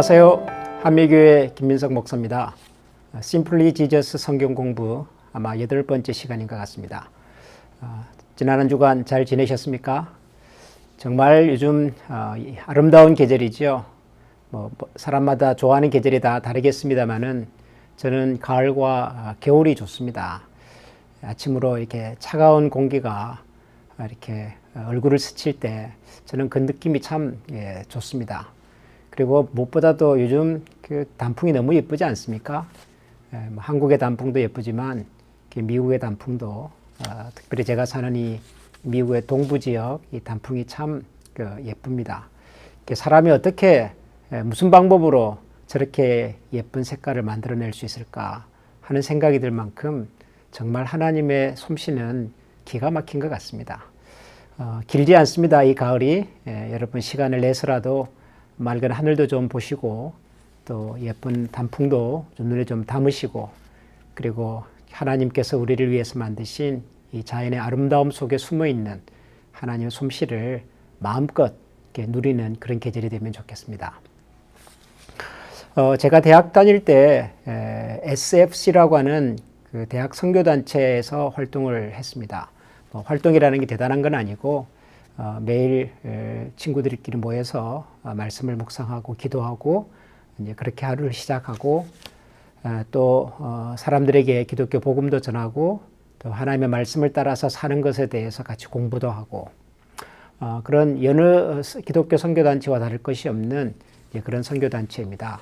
안녕하세요. 한미교회 김민석 목사입니다. 심플리 지저스 성경 공부 아마 여덟 번째 시간인 것 같습니다. 어, 지난 한 주간 잘 지내셨습니까? 정말 요즘 어, 아름다운 계절이죠. 뭐 사람마다 좋아하는 계절이 다 다르겠습니다만은 저는 가을과 아, 겨울이 좋습니다. 아침으로 이렇게 차가운 공기가 이렇게 얼굴을 스칠 때 저는 그 느낌이 참 예, 좋습니다. 그리고 무엇보다도 요즘 그 단풍이 너무 예쁘지 않습니까? 예, 뭐 한국의 단풍도 예쁘지만 미국의 단풍도 어, 특별히 제가 사는 이 미국의 동부 지역 이 단풍이 참그 예쁩니다. 사람이 어떻게 예, 무슨 방법으로 저렇게 예쁜 색깔을 만들어낼 수 있을까 하는 생각이 들 만큼 정말 하나님의 솜씨는 기가 막힌 것 같습니다. 어, 길지 않습니다. 이 가을이 예, 여러분 시간을 내서라도 맑은 하늘도 좀 보시고 또 예쁜 단풍도 좀 눈에 좀 담으시고 그리고 하나님께서 우리를 위해서 만드신 이 자연의 아름다움 속에 숨어 있는 하나님의 솜씨를 마음껏 누리는 그런 계절이 되면 좋겠습니다. 어, 제가 대학 다닐 때 에, SFC라고 하는 그 대학 선교단체에서 활동을 했습니다. 뭐 활동이라는 게 대단한 건 아니고 어, 매일 에, 친구들끼리 모여서 어, 말씀을 묵상하고 기도하고 이제 그렇게 하루를 시작하고 어, 또 어, 사람들에게 기독교 복음도 전하고 또 하나님의 말씀을 따라서 사는 것에 대해서 같이 공부도 하고 어, 그런 여느 기독교 선교단체와 다를 것이 없는 그런 선교단체입니다.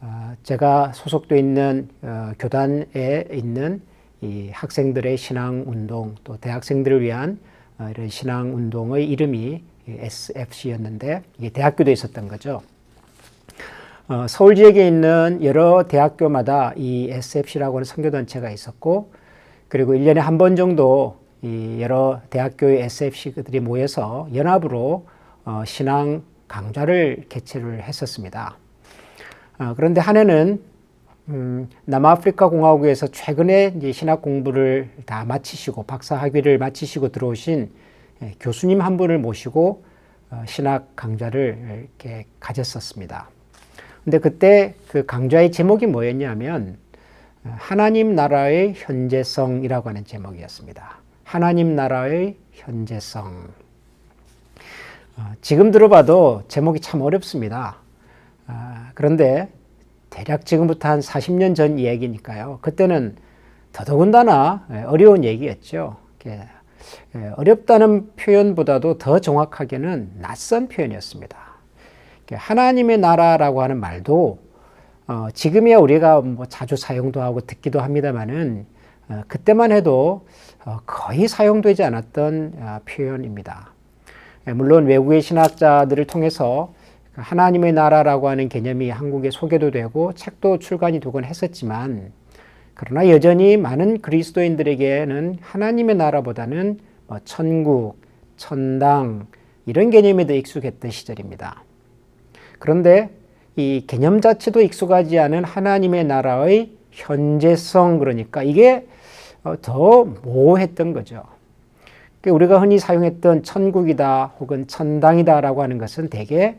어, 제가 소속돼 있는 어, 교단에 있는 이 학생들의 신앙 운동 또 대학생들을 위한 어, 이런 신앙 운동의 이름이 SFC였는데 이게 대학교도 있었던 거죠. 어, 서울 지역에 있는 여러 대학교마다 이 SFC라고 하는 선교단체가 있었고 그리고 1년에 한 번 정도 이 여러 대학교의 SFC들이 모여서 연합으로 어, 신앙 강좌를 개최를 했었습니다. 어, 그런데 한 해는 음, 남아프리카 공화국에서 최근에 이제 신학 공부를 다 마치시고 박사 학위를 마치시고 들어오신 예, 교수님 한 분을 모시고 어, 신학 강좌를 이렇게 가졌었습니다. 근데 그때 그 강좌의 제목이 뭐였냐면 어, 하나님 나라의 현재성이라고 하는 제목이었습니다. 하나님 나라의 현재성. 어, 지금 들어봐도 제목이 참 어렵습니다. 아, 그런데 대략 지금부터 한 40년 전 이야기니까요. 그때는 더더군다나 예, 어려운 얘기였죠. 예, 어렵다는 표현보다도 더 정확하게는 낯선 표현이었습니다. 하나님의 나라라고 하는 말도 어, 지금이야 우리가 뭐 자주 사용도 하고 듣기도 합니다만은 어, 그때만 해도 어, 거의 사용되지 않았던 어, 표현입니다. 예, 물론 외국의 신학자들을 통해서 하나님의 나라라고 하는 개념이 한국에 소개도 되고 책도 출간이 되곤 했었지만 그러나 여전히 많은 그리스도인들에게는 하나님의 나라보다는 뭐 천국, 천당 이런 개념이 더 익숙했던 시절입니다. 그런데 이 개념 자체도 익숙하지 않은 하나님의 나라의 현재성 그러니까 이게 어, 더 모호했던 거죠. 그러니까 우리가 흔히 사용했던 천국이다 혹은 천당이다라고 하는 것은 대개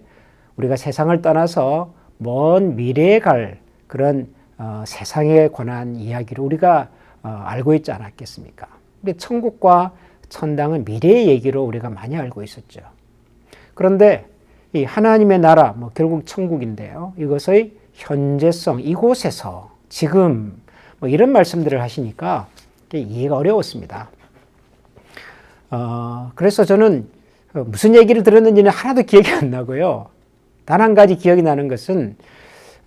우리가 세상을 떠나서 먼 미래에 갈 그런 어, 세상에 관한 이야기를 우리가 어, 알고 있지 않았겠습니까? 근데 천국과 천당은 미래의 얘기로 우리가 많이 알고 있었죠. 그런데 이 하나님의 나라, 뭐 결국 천국인데요. 이것의 현재성, 이곳에서 지금 뭐 이런 말씀들을 하시니까 이해가 어려웠습니다. 어, 그래서 저는 무슨 얘기를 들었는지는 하나도 기억이 안 나고요. 단 한 가지 기억이 나는 것은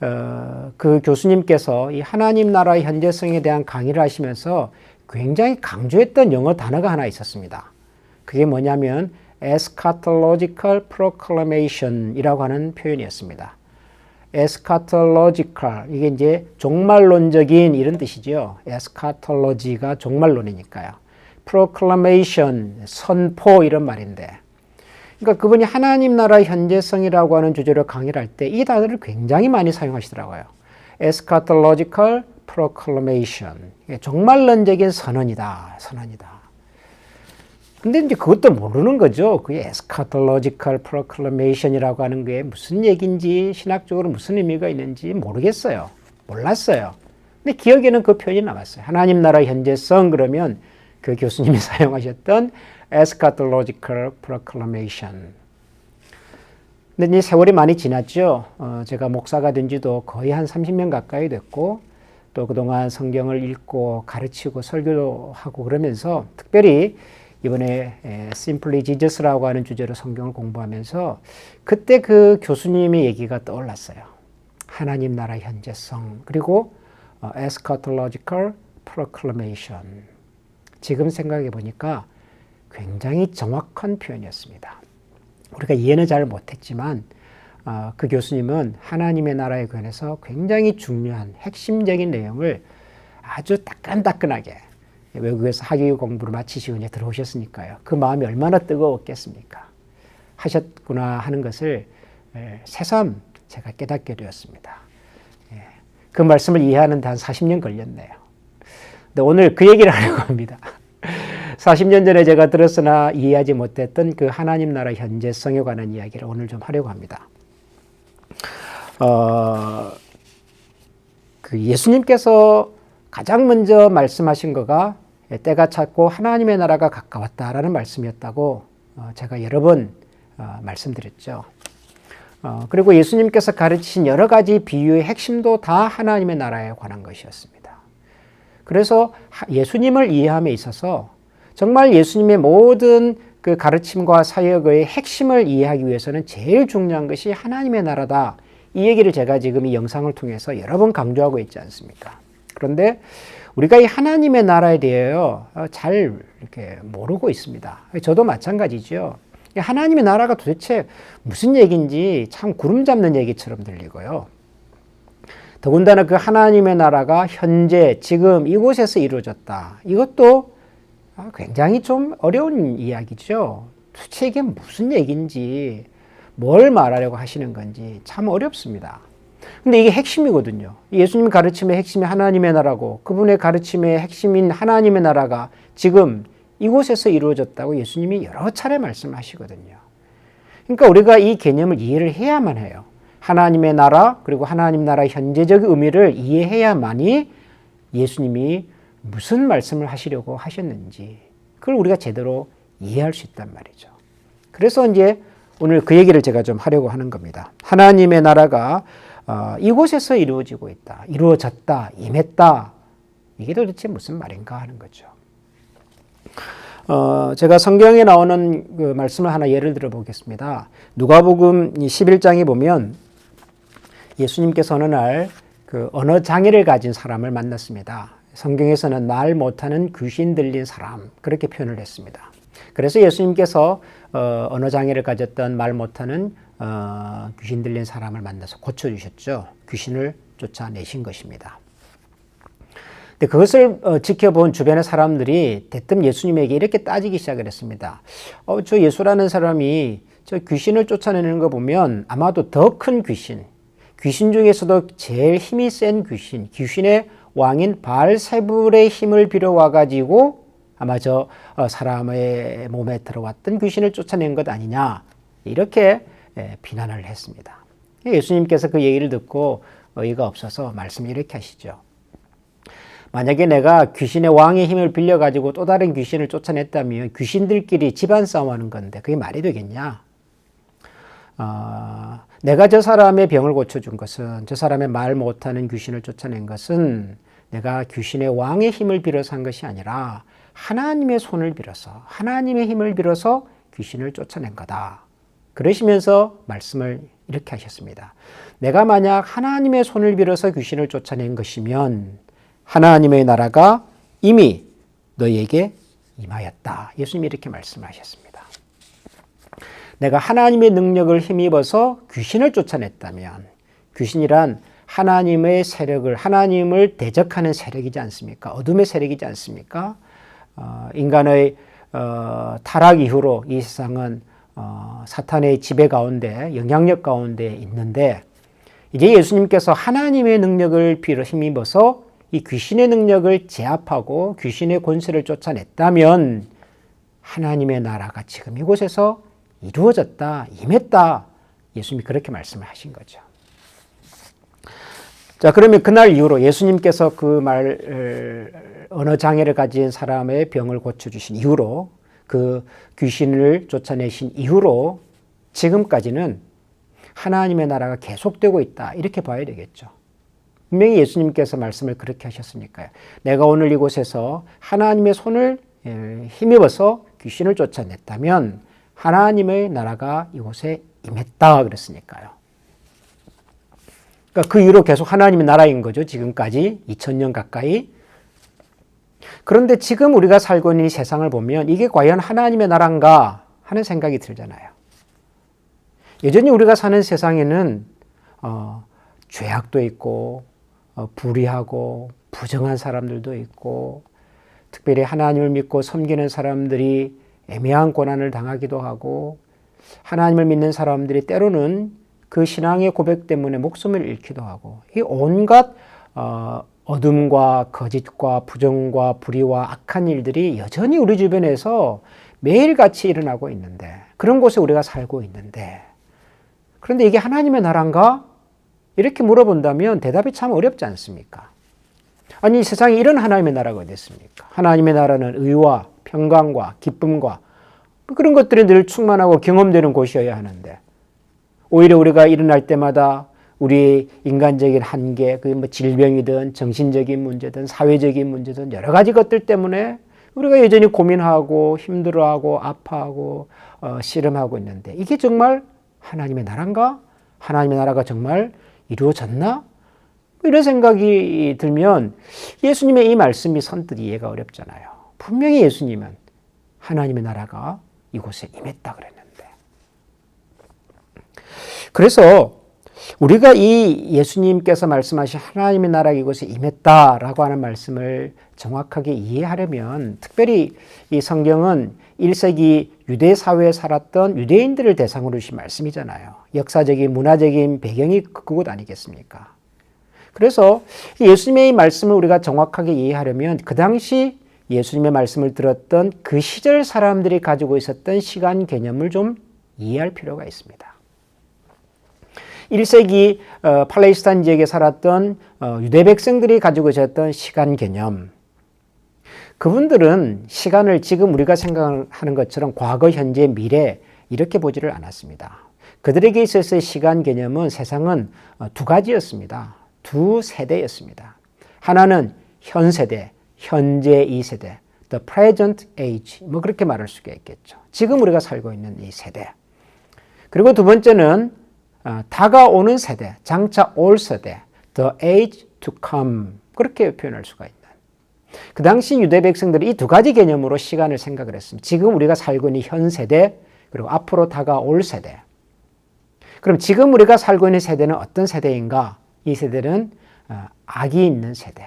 어, 그 교수님께서 이 하나님 나라의 현재성에 대한 강의를 하시면서 굉장히 강조했던 영어 단어가 하나 있었습니다. 그게 뭐냐면 eschatological proclamation이라고 하는 표현이었습니다. eschatological 이게 이제 종말론적인 이런 뜻이죠. eschatology가 종말론이니까요. proclamation 선포 이런 말인데 그러니까 그분이 하나님 나라의 현재성이라고 하는 주제로 강의를 할 때 이 단어를 굉장히 많이 사용하시더라고요. eschatological proclamation. 종말론적인 선언이다. 선언이다. 근데 이제 그것도 모르는 거죠. 그게 eschatological proclamation이라고 하는 게 무슨 얘기인지 신학적으로 무슨 의미가 있는지 모르겠어요. 몰랐어요. 근데 기억에는 그 표현이 남았어요. 하나님 나라 현재성 그러면 그 교수님이 사용하셨던 eschatological proclamation. 근데 이제 세월이 많이 지났죠. 어, 제가 목사가 된 지도 거의 한 30년 가까이 됐고 또 그동안 성경을 읽고 가르치고 설교도 하고 그러면서 특별히 이번에 Simply Jesus라고 하는 주제로 성경을 공부하면서 그때 그 교수님의 얘기가 떠올랐어요. 하나님 나라 현재성 그리고 eschatological proclamation. 지금 생각해 보니까 굉장히 정확한 표현이었습니다. 우리가 이해는 잘 못했지만 어, 그 교수님은 하나님의 나라에 관해서 굉장히 중요한 핵심적인 내용을 아주 따끈따끈하게 외국에서 학위 공부를 마치시고 이제 들어오셨으니까요. 그 마음이 얼마나 뜨거웠겠습니까? 하셨구나 하는 것을 새삼 제가 깨닫게 되었습니다. 예, 그 말씀을 이해하는 데 한 40년 걸렸네요. 근데 오늘 그 얘기를 하려고 합니다. 40년 전에 제가 들었으나 이해하지 못했던 그 하나님 나라 현재성에 관한 이야기를 오늘 좀 하려고 합니다. 어, 그 예수님께서 가장 먼저 말씀하신 거가 때가 찼고 하나님의 나라가 가까웠다라는 말씀이었다고 어, 제가 여러 번 어, 말씀드렸죠. 어, 그리고 예수님께서 가르치신 여러 가지 비유의 핵심도 다 하나님의 나라에 관한 것이었습니다. 그래서 예수님을 이해함에 있어서 정말 예수님의 모든 그 가르침과 사역의 핵심을 이해하기 위해서는 제일 중요한 것이 하나님의 나라다. 이 얘기를 제가 지금 이 영상을 통해서 여러 번 강조하고 있지 않습니까? 그런데 우리가 이 하나님의 나라에 대하여 잘 이렇게 모르고 있습니다. 저도 마찬가지죠. 하나님의 나라가 도대체 무슨 얘기인지 참 구름 잡는 얘기처럼 들리고요. 더군다나 그 하나님의 나라가 현재 지금 이곳에서 이루어졌다. 이것도 아, 굉장히 좀 어려운 이야기죠. 도대체 이게 무슨 얘기인지 뭘 말하려고 하시는 건지 참 어렵습니다. 근데 이게 핵심이거든요. 예수님 가르침의 핵심이 하나님의 나라고 그분의 가르침의 핵심인 하나님의 나라가 지금 이곳에서 이루어졌다고 예수님이 여러 차례 말씀하시거든요. 그러니까 우리가 이 개념을 이해를 해야만 해요. 하나님의 나라 그리고 하나님 나라 현재적 의미를 이해해야만이 예수님이 무슨 말씀을 하시려고 하셨는지 그걸 우리가 제대로 이해할 수 있단 말이죠. 그래서 이제 오늘 그 얘기를 제가 좀 하려고 하는 겁니다. 하나님의 나라가 어, 이곳에서 이루어지고 있다, 이루어졌다, 임했다. 이게 도대체 무슨 말인가 하는 거죠. 어, 제가 성경에 나오는 그 말씀을 하나 예를 들어 보겠습니다. 누가복음 11장에 보면 예수님께서 어느 날 그 언어 장애를 가진 사람을 만났습니다. 성경에서는 말 못하는 귀신 들린 사람 그렇게 표현을 했습니다. 그래서 예수님께서 어, 언어 장애를 가졌던 말 못하는 어, 귀신 들린 사람을 만나서 고쳐주셨죠. 귀신을 쫓아내신 것입니다. 근데 그것을 어, 지켜본 주변의 사람들이 대뜸 예수님에게 이렇게 따지기 시작을 했습니다. 어, 저 예수라는 사람이 저 귀신을 쫓아내는 거 보면 아마도 더 큰 귀신, 귀신 중에서도 제일 힘이 센 귀신, 귀신의 왕인 바알세불의 힘을 빌어와 가지고 아마 저 어, 사람의 몸에 들어왔던 귀신을 쫓아낸 것 아니냐 이렇게 예, 비난을 했습니다. 예수님께서 그 얘기를 듣고 어이가 없어서 말씀 이렇게 하시죠. 만약에 내가 귀신의 왕의 힘을 빌려 가지고 또 다른 귀신을 쫓아냈다면 귀신들끼리 집안 싸움하는 건데 그게 말이 되겠냐? 어, 내가 저 사람의 병을 고쳐준 것은 저 사람의 말 못하는 귀신을 쫓아낸 것은 내가 귀신의 왕의 힘을 빌어서 한 것이 아니라 하나님의 손을 빌어서 하나님의 힘을 빌어서 귀신을 쫓아낸 거다. 그러시면서 말씀을 이렇게 하셨습니다. 내가 만약 하나님의 손을 빌어서 귀신을 쫓아낸 것이면 하나님의 나라가 이미 너에게 임하였다. 예수님이 이렇게 말씀하셨습니다. 내가 하나님의 능력을 힘입어서 귀신을 쫓아냈다면 귀신이란 하나님의 세력을 하나님을 대적하는 세력이지 않습니까? 어둠의 세력이지 않습니까? 어, 인간의 어, 타락 이후로 이 세상은 어, 사탄의 지배 가운데 영향력 가운데 있는데 이제 예수님께서 하나님의 능력을 빌어 힘입어서 이 귀신의 능력을 제압하고 귀신의 권세를 쫓아냈다면 하나님의 나라가 지금 이곳에서 이루어졌다, 임했다. 예수님이 그렇게 말씀을 하신 거죠. 자, 그러면 그날 이후로 예수님께서 그 말, 언어 장애를 가진 사람의 병을 고쳐주신 이후로 그 귀신을 쫓아내신 이후로 지금까지는 하나님의 나라가 계속되고 있다. 이렇게 봐야 되겠죠. 분명히 예수님께서 말씀을 그렇게 하셨으니까요. 내가 오늘 이곳에서 하나님의 손을 예, 힘입어서 귀신을 쫓아냈다면 하나님의 나라가 이곳에 임했다 그랬으니까요. 그러니까 그 이후로 계속 하나님의 나라인 거죠. 지금까지 2000년 가까이. 그런데 지금 우리가 살고 있는 이 세상을 보면 이게 과연 하나님의 나라인가 하는 생각이 들잖아요. 여전히 우리가 사는 세상에는 어, 죄악도 있고 어, 불의하고 부정한 사람들도 있고 특별히 하나님을 믿고 섬기는 사람들이 애매한 고난을 당하기도 하고 하나님을 믿는 사람들이 때로는 그 신앙의 고백 때문에 목숨을 잃기도 하고 이 온갖 어, 어둠과 거짓과 부정과 불의와 악한 일들이 여전히 우리 주변에서 매일같이 일어나고 있는데 그런 곳에 우리가 살고 있는데 그런데 이게 하나님의 나라인가? 이렇게 물어본다면 대답이 참 어렵지 않습니까? 아니 세상에 이런 하나님의 나라가 어디 있습니까? 하나님의 나라는 의와 평강과 기쁨과 그런 것들이 늘 충만하고 경험되는 곳이어야 하는데 오히려 우리가 일어날 때마다 우리 인간적인 한계, 그게 뭐 질병이든 정신적인 문제든 사회적인 문제든 여러 가지 것들 때문에 우리가 여전히 고민하고 힘들어하고 아파하고 어, 씨름하고 있는데 이게 정말 하나님의 나라인가? 하나님의 나라가 정말 이루어졌나? 이런 생각이 들면 예수님의 이 말씀이 선뜻 이해가 어렵잖아요. 분명히 예수님은 하나님의 나라가 이곳에 임했다 그랬는데. 그래서 우리가 이 예수님께서 말씀하신 하나님의 나라가 이곳에 임했다라고 하는 말씀을 정확하게 이해하려면 특별히 이 성경은 1세기 유대 사회에 살았던 유대인들을 대상으로 주신 말씀이잖아요. 역사적인 문화적인 배경이 그곳 아니겠습니까? 그래서 예수님의 이 말씀을 우리가 정확하게 이해하려면 그 당시 예수님의 말씀을 들었던 그 시절 사람들이 가지고 있었던 시간 개념을 좀 이해할 필요가 있습니다. 1세기 어, 팔레스타인 지역에 살았던 어, 유대 백성들이 가지고 있었던 시간 개념. 그분들은 시간을 지금 우리가 생각하는 것처럼 과거, 현재, 미래 이렇게 보지를 않았습니다. 그들에게 있어서의 시간 개념은 세상은 어, 두 가지였습니다. 두 세대였습니다. 하나는 현 세대, 현재 이 세대, the present age, 뭐 그렇게 말할 수가 있겠죠. 지금 우리가 살고 있는 이 세대. 그리고 두 번째는 어, 다가오는 세대, 장차 올 세대, the age to come 그렇게 표현할 수가 있는. 그 당시 유대 백성들이 이 두 가지 개념으로 시간을 생각을 했습니다. 지금 우리가 살고 있는 현 세대 그리고 앞으로 다가올 세대. 그럼 지금 우리가 살고 있는 세대는 어떤 세대인가? 이 세대는 어, 악이 있는 세대.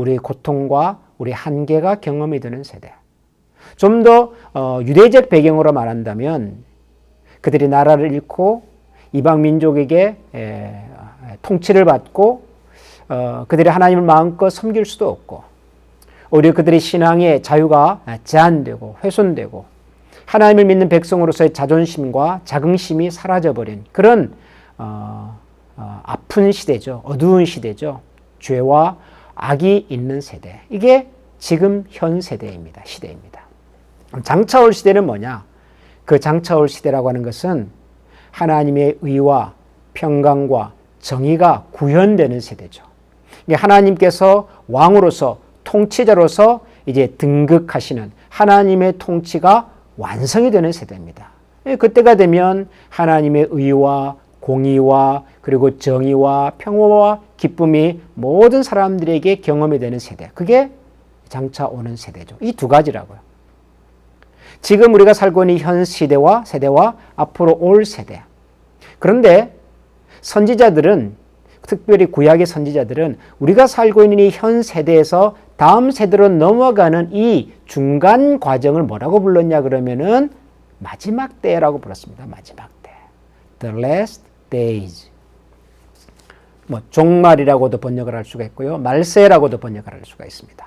우리의 고통과 우리 한계가 경험이 되는 세대. 좀더 어, 유대적 배경으로 말한다면 그들이 나라를 잃고 이방 민족에게 통치를 받고 어, 그들이 하나님을 마음껏 섬길 수도 없고 오히려 그들의 신앙의 자유가 제한되고 훼손되고 하나님을 믿는 백성으로서의 자존심과 자긍심이 사라져버린 그런 어, 어, 아픈 시대죠. 어두운 시대죠. 죄와 악이 있는 세대. 이게 지금 현 세대입니다. 시대입니다. 장차 올 시대는 뭐냐? 그 장차 올 시대라고 하는 것은 하나님의 의와 평강과 정의가 구현되는 세대죠. 하나님께서 왕으로서 통치자로서 이제 등극하시는 하나님의 통치가 완성이 되는 세대입니다. 예, 그때가 되면 하나님의 의와 공의와 그리고 정의와 평화와 기쁨이 모든 사람들에게 경험이 되는 세대. 그게 장차 오는 세대죠. 이 두 가지라고요. 지금 우리가 살고 있는 현 시대와 세대와 앞으로 올 세대. 그런데 선지자들은 특별히 구약의 선지자들은 우리가 살고 있는 이 현 세대에서 다음 세대로 넘어가는 이 중간 과정을 뭐라고 불렀냐 그러면은 마지막 때라고 불렀습니다. 마지막 때. The last days. 뭐 종말이라고도 번역을 할 수가 있고요. 말세라고도 번역을 할 수가 있습니다.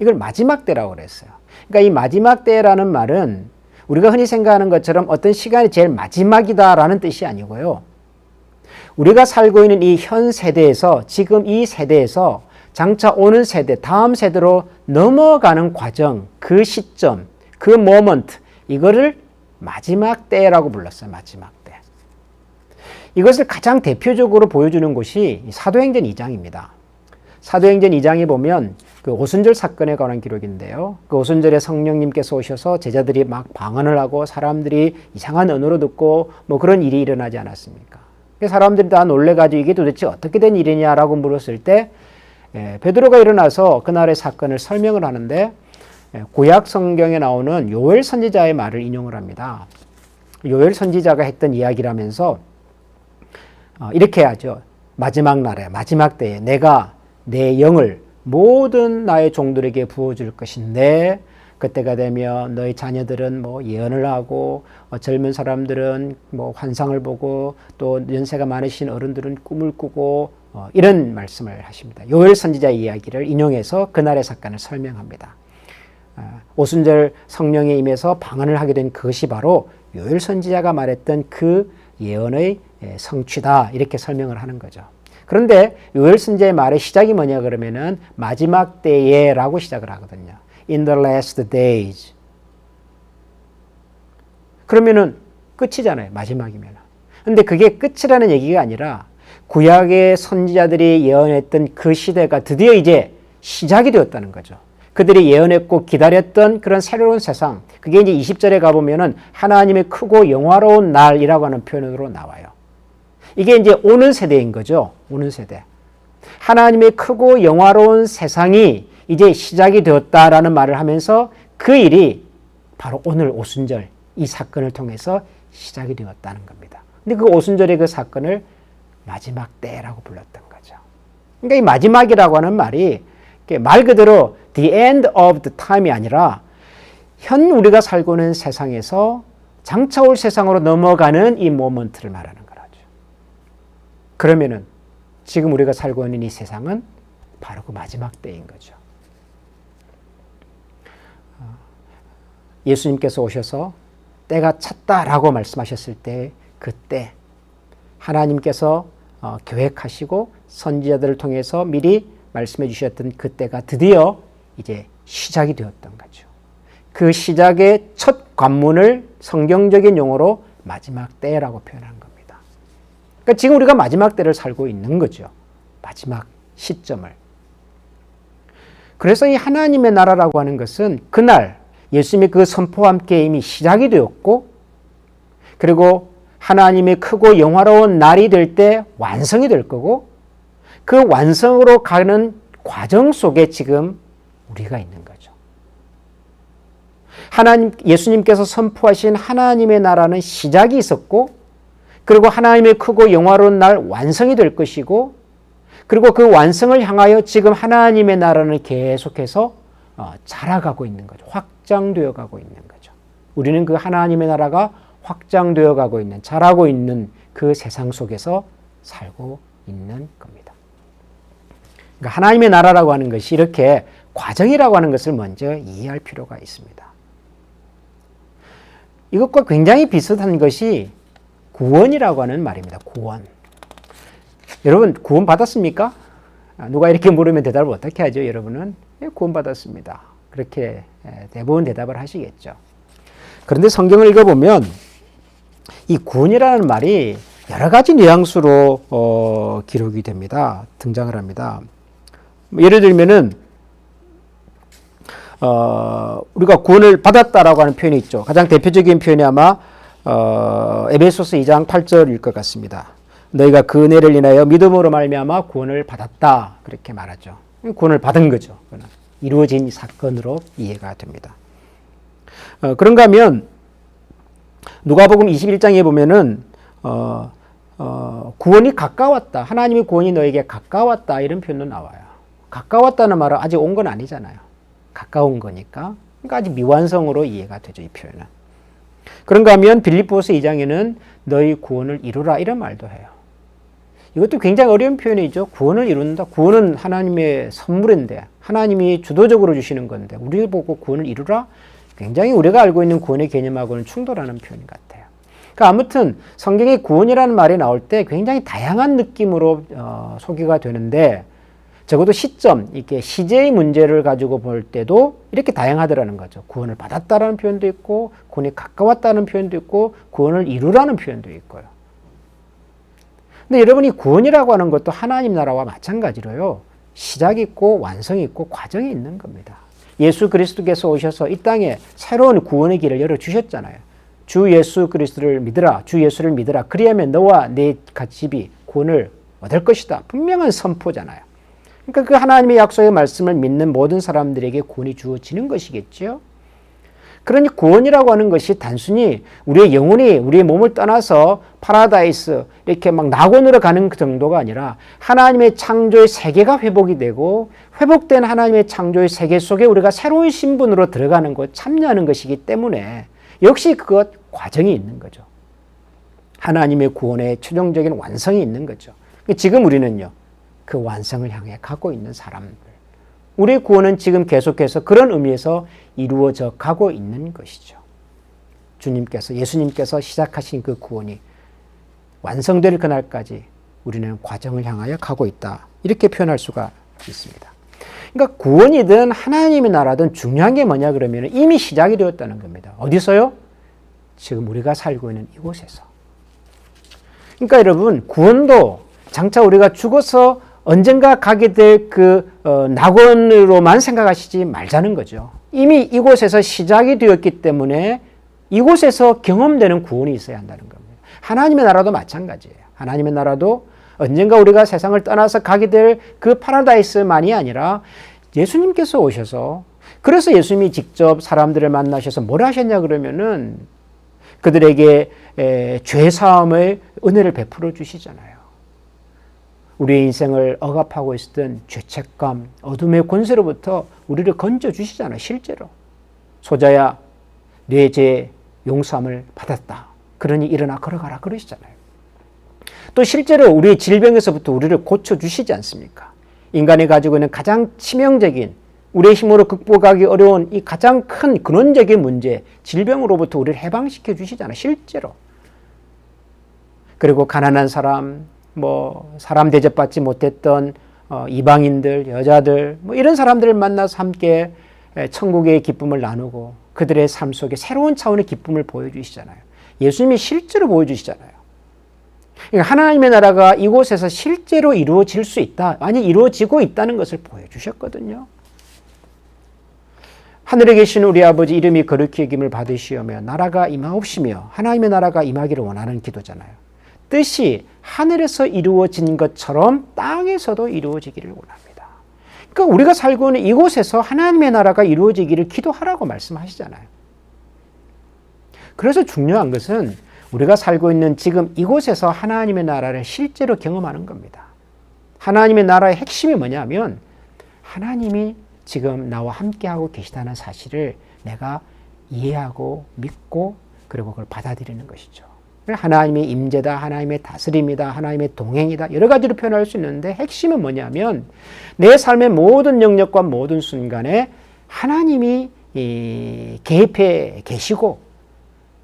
이걸 마지막 때라고 그랬어요. 그러니까 이 마지막 때라는 말은 우리가 흔히 생각하는 것처럼 어떤 시간이 제일 마지막이다라는 뜻이 아니고요. 우리가 살고 있는 이 현 세대에서 지금 이 세대에서 장차 오는 세대, 다음 세대로 넘어가는 과정, 그 시점, 그 모먼트, 이거를 마지막 때라고 불렀어요. 마지막 때. 이것을 가장 대표적으로 보여주는 곳이 사도행전 2장입니다. 사도행전 2장에 보면 그 오순절 사건에 관한 기록인데요. 그 오순절에 성령님께서 오셔서 제자들이 막 방언을 하고 사람들이 이상한 언어로 듣고 뭐 그런 일이 일어나지 않았습니까? 사람들이 다 놀래가지고 이게 도대체 어떻게 된 일이냐라고 물었을 때 예, 베드로가 일어나서 그날의 사건을 설명을 하는데 예, 구약 성경에 나오는 요엘 선지자의 말을 인용을 합니다. 요엘 선지자가 했던 이야기라면서 어, 이렇게 하죠. 마지막 날에 마지막 때에 내가 내 영을 모든 나의 종들에게 부어줄 것인데 그때가 되면 너희 자녀들은 뭐 예언을 하고 어, 젊은 사람들은 뭐 환상을 보고 또 연세가 많으신 어른들은 꿈을 꾸고 어, 이런 말씀을 하십니다. 요엘 선지자 이야기를 인용해서 그날의 사건을 설명합니다. 아, 오순절 성령에 임해서 방언을 하게 된 그것이 바로 요엘 선지자가 말했던 그 예언의 성취다 이렇게 설명을 하는 거죠. 그런데 요엘 선지자의 말의 시작이 뭐냐 그러면은 마지막 때에라고 시작을 하거든요. In the last days. 그러면은 끝이잖아요. 마지막이면. 근데 그게 끝이라는 얘기가 아니라 구약의 선지자들이 예언했던 그 시대가 드디어 이제 시작이 되었다는 거죠. 그들이 예언했고 기다렸던 그런 새로운 세상. 그게 이제 20절에 가보면은 하나님의 크고 영화로운 날이라고 하는 표현으로 나와요. 이게 이제 오는 세대인 거죠. 오는 세대. 하나님의 크고 영화로운 세상이 이제 시작이 되었다라는 말을 하면서 그 일이 바로 오늘 오순절 이 사건을 통해서 시작이 되었다는 겁니다. 근데 그 오순절의 그 사건을 마지막 때라고 불렀던 거죠. 그러니까 이 마지막이라고 하는 말이 말 그대로 the end of the time이 아니라 현 우리가 살고 있는 세상에서 장차 올 세상으로 넘어가는 이 모먼트를 말하는 거죠. 그러면은 지금 우리가 살고 있는 이 세상은 바로 그 마지막 때인 거죠. 어, 예수님께서 오셔서 때가 찼다라고 말씀하셨을 때 그때 하나님께서 어, 계획하시고 선지자들을 통해서 미리 말씀해 주셨던 그때가 드디어 이제 시작이 되었던 거죠. 그 시작의 첫 관문을 성경적인 용어로 마지막 때라고 표현한 겁니다. 그러니까 지금 우리가 마지막 때를 살고 있는 거죠. 마지막 시점을. 그래서 이 하나님의 나라라고 하는 것은 그날 예수님의 그 선포와 함께 이미 시작이 되었고 그리고 하나님의 크고 영화로운 날이 될 때 완성이 될 거고 그 완성으로 가는 과정 속에 지금 우리가 있는 거죠. 하나님 예수님께서 선포하신 하나님의 나라는 시작이 있었고 그리고 하나님의 크고 영화로운 날 완성이 될 것이고 그리고 그 완성을 향하여 지금 하나님의 나라는 계속해서 어, 자라가고 있는 거죠. 확장되어 가고 있는 거죠. 우리는 그 하나님의 나라가 확장되어 가고 있는, 자라고 있는 그 세상 속에서 살고 있는 겁니다. 그러니까 하나님의 나라라고 하는 것이 이렇게 과정이라고 하는 것을 먼저 이해할 필요가 있습니다. 이것과 굉장히 비슷한 것이 구원이라고 하는 말입니다. 구원. 여러분 구원 받았습니까? 아, 누가 이렇게 물으면 대답을 어떻게 하죠? 여러분은 예, 구원 받았습니다. 그렇게 예, 대부분 대답을 하시겠죠. 그런데 성경을 읽어보면 이 구원이라는 말이 여러 가지 뉘앙스로 어, 기록이 됩니다. 등장을 합니다. 예를 들면은 어, 우리가 구원을 받았다라고 하는 표현이 있죠. 가장 대표적인 표현이 아마 어, 에베소서 2장 8절일 것 같습니다. 너희가 그 은혜를 인하여 믿음으로 말미암아 구원을 받았다 그렇게 말하죠. 구원을 받은 거죠. 이루어진 사건으로 이해가 됩니다. 어, 그런가 하면 누가복음 21장에 보면은 어, 어, 구원이 가까웠다. 하나님의 구원이 너에게 가까웠다. 이런 표현도 나와요. 가까웠다는 말은 아직 온 건 아니잖아요. 가까운 거니까. 그러니까 아직 미완성으로 이해가 되죠. 이 표현은. 그런가 하면 빌립보서 2장에는 너희 구원을 이루라 이런 말도 해요. 이것도 굉장히 어려운 표현이죠. 구원을 이룬다. 구원은 하나님의 선물인데 하나님이 주도적으로 주시는 건데 우리 보고 구원을 이루라. 굉장히 우리가 알고 있는 구원의 개념하고는 충돌하는 표현 같아요. 그러니까 아무튼 성경에 구원이라는 말이 나올 때 굉장히 다양한 느낌으로 어, 소개가 되는데 적어도 시점, 이렇게 시제의 문제를 가지고 볼 때도 이렇게 다양하더라는 거죠. 구원을 받았다라는 표현도 있고, 구원에 가까웠다는 표현도 있고, 구원을 이루라는 표현도 있고요. 근데 여러분이 구원이라고 하는 것도 하나님 나라와 마찬가지로요. 시작이 있고 완성이 있고 과정이 있는 겁니다. 예수 그리스도께서 오셔서 이 땅에 새로운 구원의 길을 열어 주셨잖아요. 주 예수 그리스도를 믿으라. 주 예수를 믿으라. 그리하면 너와 내 집이 구원을 얻을 것이다. 분명한 선포잖아요. 그러니까 그 하나님의 약속의 말씀을 믿는 모든 사람들에게 구원이 주어지는 것이겠죠. 그러니 구원이라고 하는 것이 단순히 우리의 영혼이 우리의 몸을 떠나서 파라다이스 이렇게 막 낙원으로 가는 그 정도가 아니라 하나님의 창조의 세계가 회복이 되고 회복된 하나님의 창조의 세계 속에 우리가 새로운 신분으로 들어가는 것, 참여하는 것이기 때문에 역시 그것 과정이 있는 거죠. 하나님의 구원의 최종적인 완성이 있는 거죠. 지금 우리는요, 그 완성을 향해 가고 있는 사람들. 우리의 구원은 지금 계속해서 그런 의미에서 이루어져 가고 있는 것이죠. 주님께서, 예수님께서 시작하신 그 구원이 완성될 그날까지 우리는 과정을 향하여 가고 있다. 이렇게 표현할 수가 있습니다. 그러니까 구원이든 하나님의 나라든 중요한 게 뭐냐 그러면 이미 시작이 되었다는 겁니다. 어디서요? 지금 우리가 살고 있는 이곳에서. 그러니까 여러분, 구원도 장차 우리가 죽어서 언젠가 가게 될그 어, 낙원으로만 생각하시지 말자는 거죠. 이미 이곳에서 시작이 되었기 때문에 이곳에서 경험되는 구원이 있어야 한다는 겁니다. 하나님의 나라도 마찬가지예요. 하나님의 나라도 언젠가 우리가 세상을 떠나서 가게 될 그 파라다이스만이 아니라 예수님께서 오셔서 그래서 예수님이 직접 사람들을 만나셔서 뭘 하셨냐 그러면은 그들에게 죄 사함의 은혜를 베풀어 주시잖아요. 우리의 인생을 억압하고 있었던 죄책감, 어둠의 권세로부터 우리를 건져 주시잖아요. 실제로. 소자야, 내죄 용서함을 받았다. 그러니 일어나 걸어가라 그러시잖아요. 또 실제로 우리의 질병에서부터 우리를 고쳐 주시지 않습니까? 인간이 가지고 있는 가장 치명적인 우리의 힘으로 극복하기 어려운 이 가장 큰 근원적인 문제, 질병으로부터 우리를 해방시켜 주시잖아요. 실제로. 그리고 가난한 사람, 뭐 사람 대접받지 못했던 어, 이방인들, 여자들 뭐 이런 사람들을 만나서 함께 천국의 기쁨을 나누고 그들의 삶 속에 새로운 차원의 기쁨을 보여주시잖아요. 예수님이 실제로 보여주시잖아요. 그러니까 하나님의 나라가 이곳에서 실제로 이루어질 수 있다. 아니 이루어지고 있다는 것을 보여주셨거든요. 하늘에 계신 우리 아버지 이름이 거룩히 여김을 받으시오며 나라가 임하옵시며 하나님의 나라가 임하기를 원하는 기도잖아요. 뜻이 하늘에서 이루어진 것처럼 땅에서도 이루어지기를 원합니다. 그러니까 우리가 살고 있는 이곳에서 하나님의 나라가 이루어지기를 기도하라고 말씀하시잖아요. 그래서 중요한 것은 우리가 살고 있는 지금 이곳에서 하나님의 나라를 실제로 경험하는 겁니다. 하나님의 나라의 핵심이 뭐냐면 하나님이 지금 나와 함께하고 계시다는 사실을 내가 이해하고 믿고 그리고 그걸 받아들이는 것이죠. 하나님의 임재다, 하나님의 다스림이다, 하나님의 동행이다 여러 가지로 표현할 수 있는데 핵심은 뭐냐면 내 삶의 모든 영역과 모든 순간에 하나님이 개입해 계시고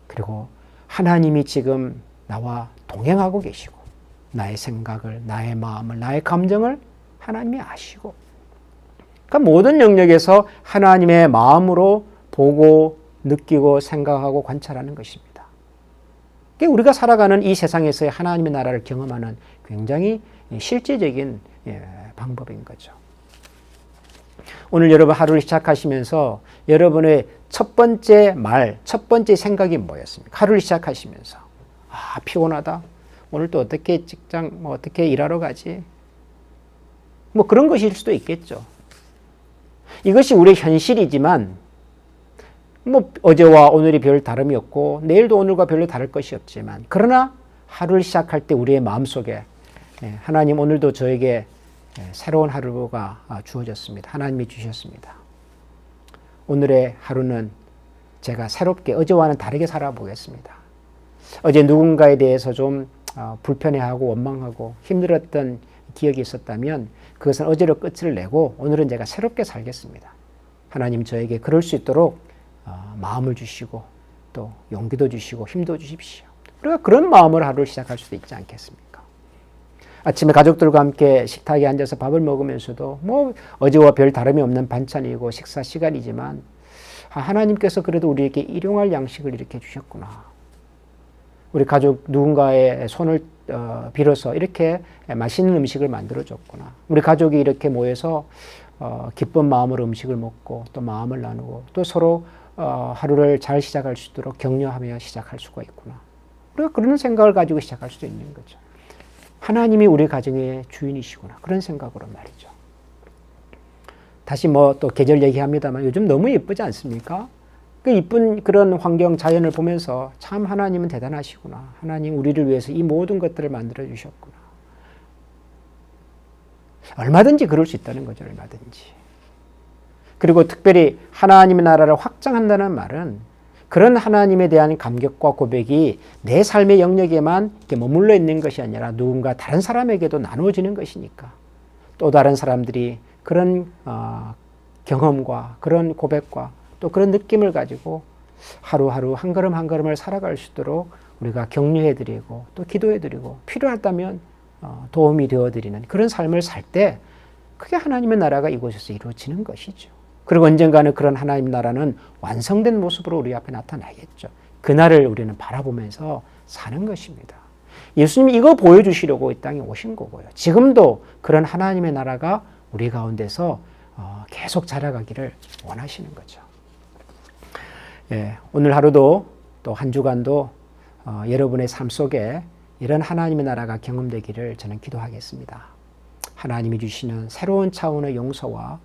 그리고 하나님이 지금 나와 동행하고 계시고 나의 생각을, 나의 마음을, 나의 감정을 하나님이 아시고 그러니까 모든 영역에서 하나님의 마음으로 보고 느끼고 생각하고 관찰하는 것입니다. 우리가 살아가는 이 세상에서의 하나님의 나라를 경험하는 굉장히 실제적인 예, 방법인 거죠. 오늘 여러분 하루를 시작하시면서 여러분의 첫 번째 말, 첫 번째 생각이 뭐였습니까? 하루를 시작하시면서 아 피곤하다. 오늘 또 어떻게 직장 뭐 어떻게 일하러 가지? 뭐 그런 것일 수도 있겠죠. 이것이 우리의 현실이지만 뭐 어제와 오늘이 별 다름이 없고 내일도 오늘과 별로 다를 것이 없지만 그러나 하루를 시작할 때 우리의 마음속에 예, 하나님 오늘도 저에게 예, 새로운 하루가 아, 주어졌습니다. 하나님이 주셨습니다. 오늘의 하루는 제가 새롭게 어제와는 다르게 살아보겠습니다. 어제 누군가에 대해서 좀 어, 불편해하고 원망하고 힘들었던 기억이 있었다면 그것은 어제로 끝을 내고 오늘은 제가 새롭게 살겠습니다. 하나님 저에게 그럴 수 있도록 어, 마음을 주시고 또 용기도 주시고 힘도 주십시오. 우리가 그런 마음으로 하루를 시작할 수도 있지 않겠습니까? 아침에 가족들과 함께 식탁에 앉아서 밥을 먹으면서도 뭐 어제와 별 다름이 없는 반찬이고 식사 시간이지만 아, 하나님께서 그래도 우리에게 일용할 양식을 이렇게 주셨구나. 우리 가족 누군가의 손을 어, 빌어서 이렇게 맛있는 음식을 만들어 줬구나. 우리 가족이 이렇게 모여서 어, 기쁜 마음으로 음식을 먹고 또 마음을 나누고 또 서로 어, 하루를 잘 시작할 수 있도록 격려하며 시작할 수가 있구나. 우리가 그런 생각을 가지고 시작할 수도 있는 거죠. 하나님이 우리 가정의 주인이시구나. 그런 생각으로 말이죠. 다시 뭐 또 계절 얘기합니다만 요즘 너무 예쁘지 않습니까? 그 이쁜 그런 환경 자연을 보면서 참 하나님은 대단하시구나. 하나님 우리를 위해서 이 모든 것들을 만들어 주셨구나. 얼마든지 그럴 수 있다는 거죠. 얼마든지. 그리고 특별히 하나님의 나라를 확장한다는 말은 그런 하나님에 대한 감격과 고백이 내 삶의 영역에만 머물러 있는 것이 아니라 누군가 다른 사람에게도 나누어지는 것이니까 또 다른 사람들이 그런 어, 경험과 그런 고백과 또 그런 느낌을 가지고 하루하루 한 걸음 한 걸음을 살아갈 수 있도록 우리가 격려해드리고 또 기도해드리고 필요하다면 어, 도움이 되어드리는 그런 삶을 살 때 그게 하나님의 나라가 이곳에서 이루어지는 것이죠. 그리고 언젠가는 그런 하나님 나라는 완성된 모습으로 우리 앞에 나타나겠죠. 그날을 우리는 바라보면서 사는 것입니다. 예수님이 이거 보여주시려고 이 땅에 오신 거고요. 지금도 그런 하나님의 나라가 우리 가운데서 어, 계속 자라가기를 원하시는 거죠. 예, 오늘 하루도 또 한 주간도 어, 여러분의 삶 속에 이런 하나님의 나라가 경험되기를 저는 기도하겠습니다. 하나님이 주시는 새로운 차원의 용서와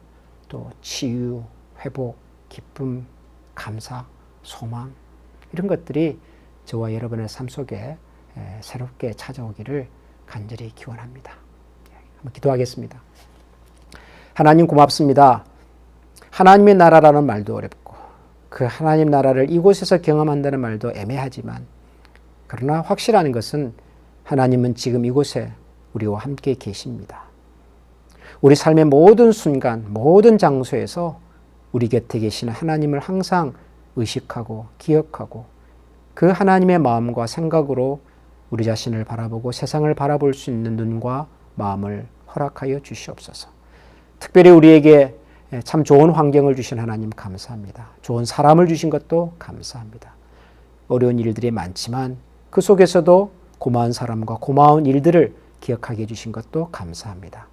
또 치유, 회복, 기쁨, 감사, 소망 이런 것들이 저와 여러분의 삶 속에 새롭게 찾아오기를 간절히 기원합니다. 한번 기도하겠습니다. 하나님 고맙습니다. 하나님의 나라라는 말도 어렵고 그 하나님 나라를 이곳에서 경험한다는 말도 애매하지만 그러나 확실한 것은 하나님은 지금 이곳에 우리와 함께 계십니다. 우리 삶의 모든 순간, 모든 장소에서 우리 곁에 계신 하나님을 항상 의식하고 기억하고 그 하나님의 마음과 생각으로 우리 자신을 바라보고 세상을 바라볼 수 있는 눈과 마음을 허락하여 주시옵소서. 특별히 우리에게 참 좋은 환경을 주신 하나님 감사합니다. 좋은 사람을 주신 것도 감사합니다. 어려운 일들이 많지만 그 속에서도 고마운 사람과 고마운 일들을 기억하게 해주신 것도 감사합니다.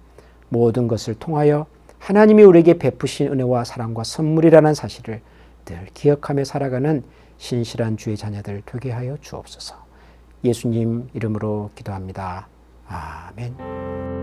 모든 것을 통하여 하나님이 우리에게 베푸신 은혜와 사랑과 선물이라는 사실을 늘 기억하며 살아가는 신실한 주의 자녀들 되게 하여 주옵소서. 예수님 이름으로 기도합니다. 아멘.